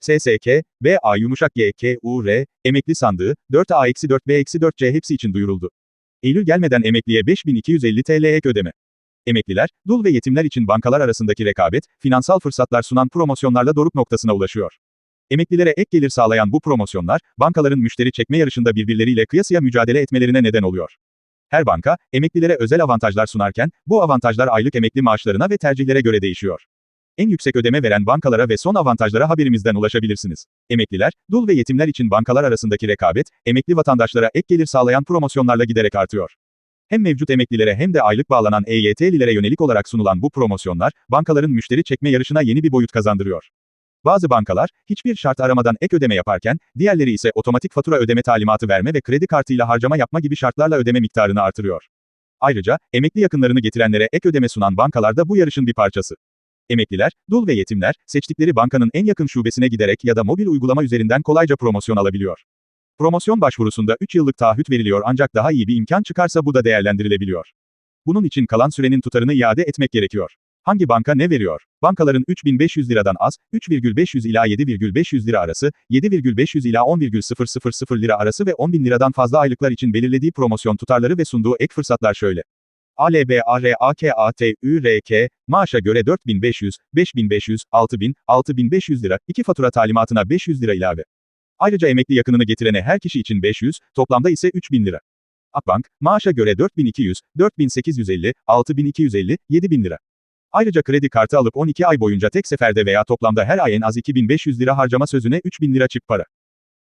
SSK, BA yumuşak G, K, U, R, emekli sandığı, 4A-4B-4C hepsi için duyuruldu. Eylül gelmeden emekliye 5250 TL ek ödeme. Emekliler, dul ve yetimler için bankalar arasındaki rekabet, finansal fırsatlar sunan promosyonlarla doruk noktasına ulaşıyor. Emeklilere ek gelir sağlayan bu promosyonlar, bankaların müşteri çekme yarışında birbirleriyle kıyasıya mücadele etmelerine neden oluyor. Her banka, emeklilere özel avantajlar sunarken, bu avantajlar aylık emekli maaşlarına ve tercihlere göre değişiyor. En yüksek ödeme veren bankalara ve son avantajlara haberimizden ulaşabilirsiniz. Emekliler, dul ve yetimler için bankalar arasındaki rekabet, emekli vatandaşlara ek gelir sağlayan promosyonlarla giderek artıyor. Hem mevcut emeklilere hem de aylık bağlanan EYT'lilere yönelik olarak sunulan bu promosyonlar, bankaların müşteri çekme yarışına yeni bir boyut kazandırıyor. Bazı bankalar, hiçbir şart aramadan ek ödeme yaparken, diğerleri ise otomatik fatura ödeme talimatı verme ve kredi kartıyla harcama yapma gibi şartlarla ödeme miktarını artırıyor. Ayrıca, emekli yakınlarını getirenlere ek ödeme sunan bankalar da bu yarışın bir parçası. Emekliler, dul ve yetimler, seçtikleri bankanın en yakın şubesine giderek ya da mobil uygulama üzerinden kolayca promosyon alabiliyor. Promosyon başvurusunda 3 yıllık taahhüt veriliyor ancak daha iyi bir imkan çıkarsa bu da değerlendirilebiliyor. Bunun için kalan sürenin tutarını iade etmek gerekiyor. Hangi banka ne veriyor? Bankaların 3500 liradan az, 3,500 ila 7,500 lira arası, 7,500 ila 10,000 lira arası ve 10.000 liradan fazla aylıklar için belirlediği promosyon tutarları ve sunduğu ek fırsatlar şöyle. ALB, AR, AK, AT, ÜRK, maaşa göre 4500, 5500, 6000, 6500 lira, iki fatura talimatına 500 lira ilave. Ayrıca emekli yakınını getirene her kişi için 500, toplamda ise 3000 lira. Akbank, maaşa göre 4200, 4850, 6250, 7000 lira. Ayrıca kredi kartı alıp 12 ay boyunca tek seferde veya toplamda her ay en az 2500 lira harcama sözüne 3000 lira çift para.